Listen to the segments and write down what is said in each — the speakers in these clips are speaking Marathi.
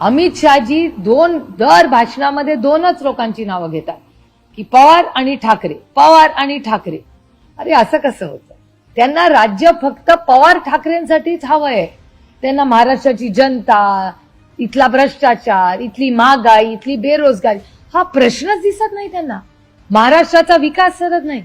अमित शहाजी दोन दर भाषणामध्ये दोनच लोकांची नावं घेतात. की पवार आणि ठाकरे. पवार आणि ठाकरे. अरे असं कसं होतं? त्यांना राज्य फक्त पवार ठाकरेंसाठीच हवंय. त्यांना महाराष्ट्राची जनता इथला भ्रष्टाचार इथली महागाई इथली बेरोजगारी हा प्रश्नच दिसत नाही त्यांना. महाराष्ट्राचा विकास सरत नाही.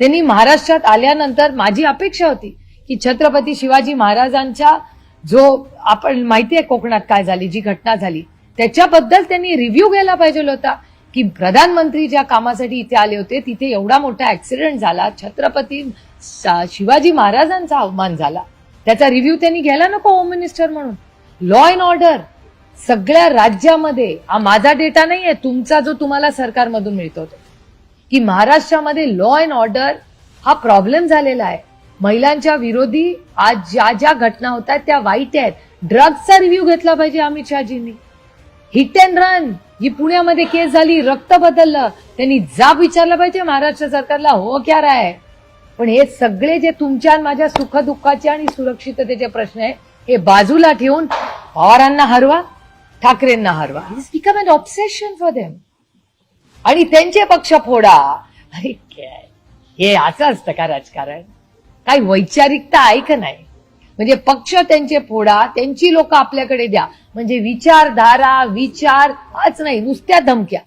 त्यांनी महाराष्ट्रात आल्यानंतर माझी अपेक्षा होती की छत्रपती शिवाजी महाराजांच्या जो आपण माहिती आहे कोकणात काय झाली जी घटना झाली त्याच्याबद्दल त्यांनी रिव्ह्यू घ्यायला पाहिजे होता की प्रधानमंत्री ज्या कामासाठी इथे आले होते तिथे एवढा मोठा ऍक्सिडेंट झाला छत्रपती शिवाजी महाराजांचा अवमान झाला. त्याचा रिव्ह्यू त्यांनी घ्यायला नको होम मिनिस्टर म्हणून. लॉ अँड ऑर्डर सगळ्या राज्यामध्ये हा माझा डेटा नाही आहे तुमचा जो तुम्हाला सरकारमधून मिळतो तो. की महाराष्ट्रामध्ये लॉ अँड ऑर्डर हा प्रॉब्लेम झालेला आहे. महिलांच्या विरोधी आज ज्या ज्या घटना होत आहेत त्या वाईट आहेत. ड्रग्जचा रिव्ह्यू घेतला पाहिजे अमित शहाजींनी. हिट अँड रन ही पुण्यामध्ये केस झाली रक्त बदललं. त्यांनी जाब विचारला पाहिजे महाराष्ट्र सरकारला. हो क्या राय पण हे सगळे जे तुमच्या आणि माझ्या सुखदुःखाचे आणि सुरक्षिततेचे प्रश्न आहे हे बाजूला ठेवून पवारांना हरवा ठाकरेंना हरवा. Is become an obsession for them आणि त्यांचे पक्ष फोडा. अरे काय हे असं असतं का राजकारण? काय वैचारिकता आहे का नाही? म्हणजे पक्ष त्यांचे फोडा त्यांची लोक आपल्याकडे द्या. म्हणजे विचारधारा विचार हाच नाही नुसत्या धमक्या.